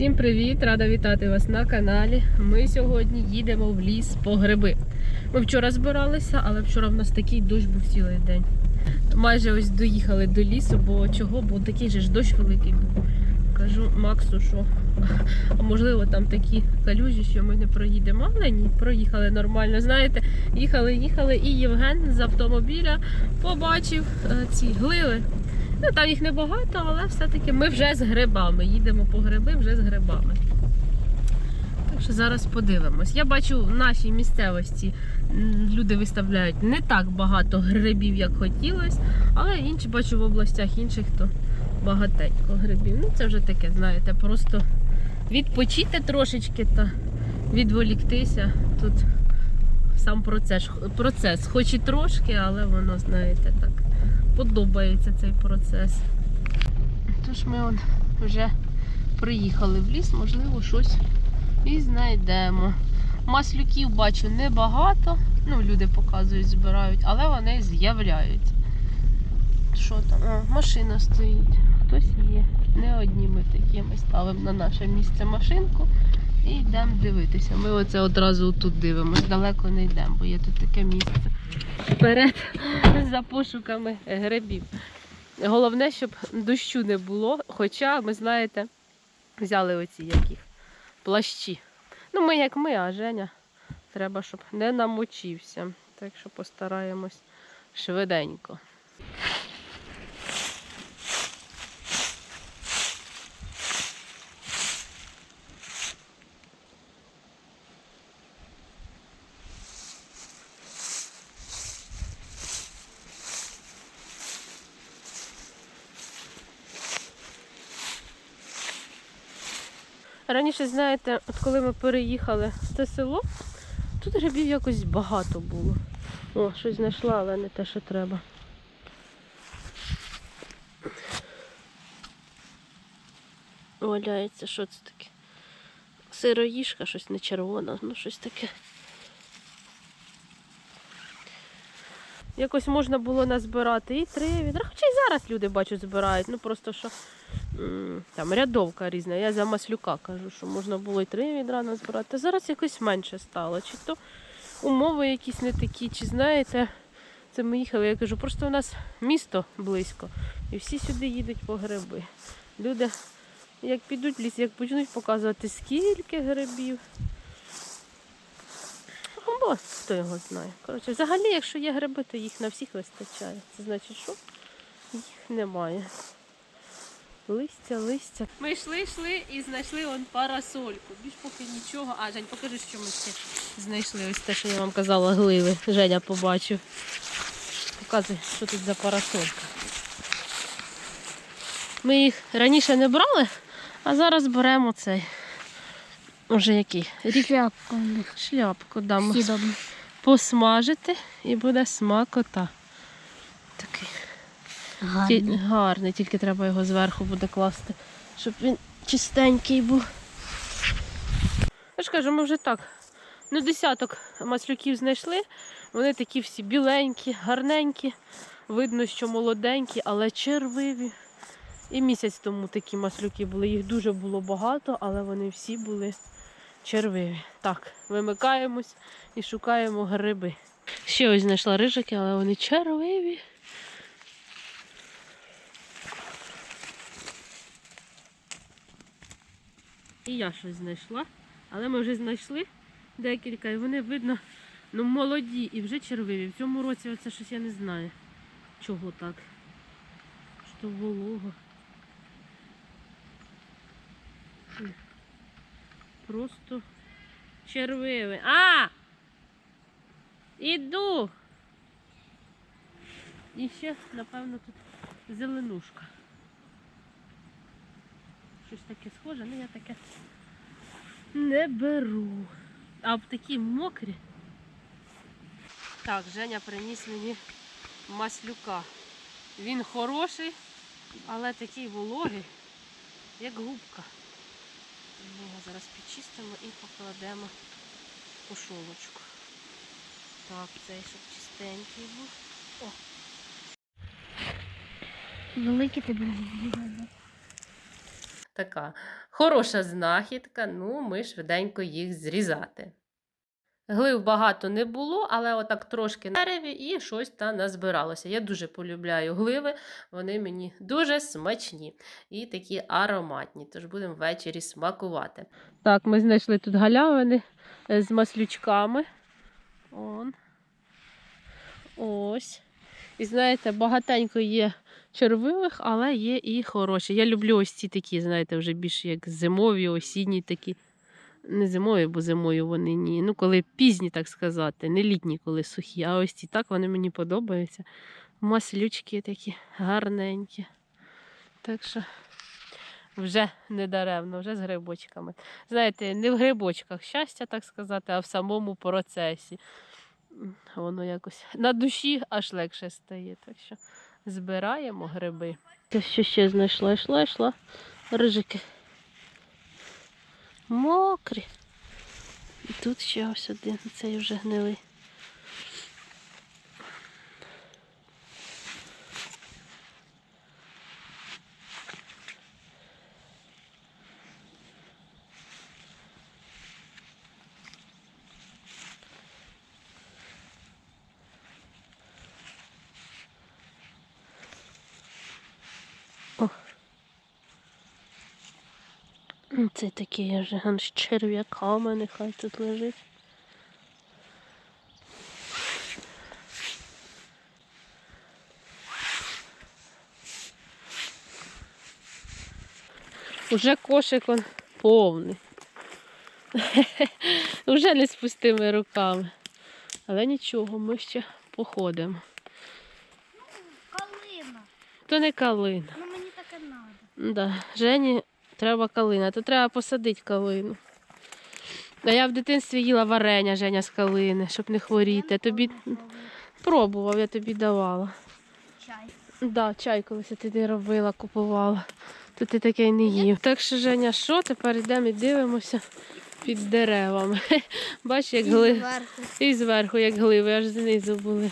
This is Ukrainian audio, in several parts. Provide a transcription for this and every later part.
Всім привіт! Рада вітати вас на каналі. Ми сьогодні їдемо в ліс по гриби. Ми вчора збиралися, але вчора в нас такий дощ був цілий день. Майже ось доїхали до лісу, бо чого? Бо такий же ж дощ великий був. Кажу Максу, що можливо там такі калюжі, що ми не проїдемо. Але ні, проїхали нормально. Знаєте, їхали, їхали, і Євген з автомобіля побачив е, ці гливи. Ну, там їх небагато, але все-таки ми вже з грибами. Їдемо по гриби вже з грибами. Так що зараз подивимось. Я бачу в нашій місцевості люди виставляють не так багато грибів, як хотілося, але інші бачу в областях інших, то багатенько грибів. Ну це вже таке, знаєте, просто відпочити трошечки та відволіктися. Тут сам процес, процес, хоч і трошки, але воно, знаєте, так подобається цей процес. Тож ми от вже приїхали в ліс, можливо, щось і знайдемо. Маслюків бачу небагато. Ну, люди показують, збирають, але вони з'являються. Що там? О, машина стоїть. Хтось є. Не одні ми такі. Ми ставимо на наше місце машинку і йдемо дивитися. Ми оце одразу тут дивимося, далеко не йдемо, бо є тут таке місце. Вперед за пошуками грибів. Головне, щоб дощу не було, хоча ми, знаєте, взяли оці яких плащі. Ну, ми як ми, а Женя треба, щоб не намочився. Так що постараємось швиденько. Раніше, знаєте, от коли ми переїхали в це село, тут грибів якось багато було. О, щось знайшла, але не те, що треба. Валяється, що це таке? Сироїшка, щось не червона, ну щось таке. Якось можна було назбирати і три відра. Хоча й зараз люди бачу збирають. Ну просто що там рядовка різна. Я за маслюка кажу, що можна було і три відра назбирати. Зараз якось менше стало. Чи то умови якісь не такі, чи знаєте, це ми їхали. Я кажу, просто у нас місто близько. І всі сюди їдуть по гриби. Люди, як підуть в ліс, як почнуть показувати, скільки грибів. Або хто його знає. Коротше, взагалі, якщо є гриби, то їх на всіх вистачає. Це значить, що їх немає. Листя, листя. Ми йшли, йшли і знайшли он парасольку. Більш поки нічого. А, Жень, покажи, що ми ще знайшли. Ось те, що я вам казала, гливи. Женя побачив. Показуй, що тут за парасолька. Ми їх раніше не брали, а зараз беремо цей. Уже який? Рік Шляпка у них. шляпку дамо посмажити і буде смакота. Такий Гарні. гарний, тільки треба його зверху буде класти, щоб він чистенький був. Я ж кажу, ми вже так. Ну, десяток маслюків знайшли. Вони такі всі біленькі, гарненькі. Видно, що молоденькі, але червиві. І місяць тому такі маслюки були. Їх дуже було багато, але вони всі були червиві. Так, вимикаємось і шукаємо гриби. Ще ось знайшла рижики, але вони червиві. І я щось знайшла, але ми вже знайшли декілька, і вони видно, ну молоді і вже червиві. В цьому році оце щось я не знаю. Чого так? Що волого. Просто червивий. А! Іду! І ще, напевно, тут зеленушка. Щось таке схоже, але я таке не беру. А в такі мокрі. Так, Женя приніс мені маслюка. Він хороший, але такий вологий, як губка. Ми його зараз підчистимо і покладемо у шолочку. Так, цей щоб чистенький був. О, Великі ти були. Така Хороша знахідка, ну ми швиденько їх зрізати. Глив багато не було, але отак трошки на дереві і щось та назбиралося. Я дуже полюбляю гливи, вони мені дуже смачні і такі ароматні, тож будемо ввечері смакувати. Так, ми знайшли тут галявини е, з маслючками. Он. Ось. І знаєте, багатенько є червивих, але є і хороші. Я люблю ось ці такі, знаєте, вже більш як зимові, осінні такі. Не зимові, бо зимою вони ні. Ну, коли пізні, так сказати, не літні, коли сухі. А ось ці так вони мені подобаються. Маслючки такі гарненькі. Так що вже не даремно, вже з грибочками. Знаєте, не в грибочках щастя, так сказати, а в самому процесі. Воно якось на душі аж легше стає. Так що збираємо гриби. Те, що ще знайшла, йшла, йшла. Рижики. Мокрі. І тут ще ось один, цей вже гнилий. Це такий вже ан, з черв'яками, нехай тут лежить. Уже кошик он повний. Уже не з пустими руками. Але нічого, ми ще походимо. Калина. То не калина. Ну мені таке треба. Да, Жені треба калина, то треба посадити калину. А я в дитинстві їла варення Женя з калини, щоб не хворіти. Тобі пробував, я тобі давала. чай. Да, чай колись я тоді робила, купувала. То ти таке й не їв. Так що, Женя, що тепер йдемо і дивимося під деревами. Бачиш, як гли... зверху. і зверху, як гливи, аж знизу були.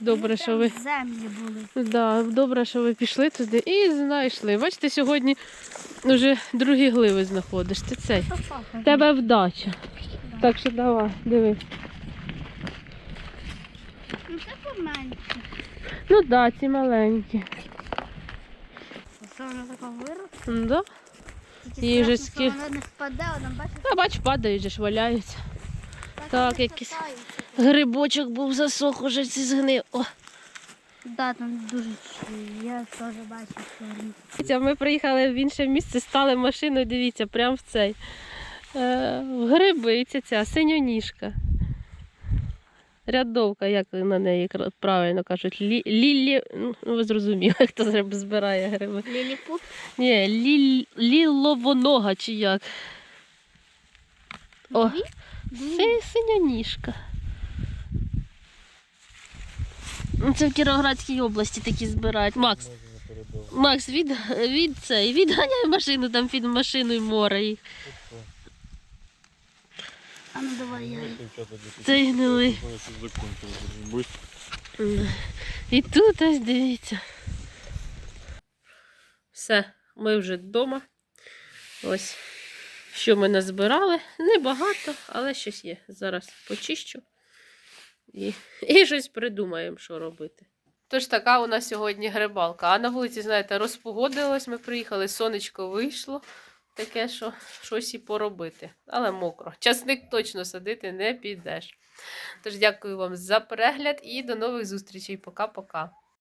Добре, що ви. землі були. Да, добре, що ви пішли туди і знайшли. Бачите, сьогодні вже другі гливи знаходиш. Ти цей. В тебе вдача. Так що давай, диви. Ну це поменше. Ну да, ці маленькі. Це вона така виросла. Да? Тільки Їй же страшно, ски- що вона не впаде, вона бачиш. А бач, падають же ж валяються. Так, вони якісь- катаються. Грибочок був засох, уже ці згнив. О. Да, там дуже чую. Я теж бачу, що Ми приїхали в інше місце, стали машиною, дивіться, прямо в цей. Е, в грибиця ця синьоніжка. Рядовка, як на неї правильно кажуть, лі, лілі, ну ви зрозуміли, хто збирає гриби. Ліліпут. Ні, лі, ліловонога чи як. О, си, синяніжка. Ну, Це в Кіровоградській області такі збирають. Макс, Макс, від, від цей, відганяй машину, там під машиною море їх. А ну давай я. Цей гнилий. І тут ось дивіться. Все, ми вже вдома. Ось, що ми назбирали. Небагато, але щось є. Зараз почищу і, і щось придумаємо, що робити. Тож така у нас сьогодні грибалка. А на вулиці, знаєте, розпогодилось, ми приїхали, сонечко вийшло. Таке, що щось і поробити. Але мокро. Часник точно садити не підеш. Тож дякую вам за перегляд і до нових зустрічей. Пока-пока.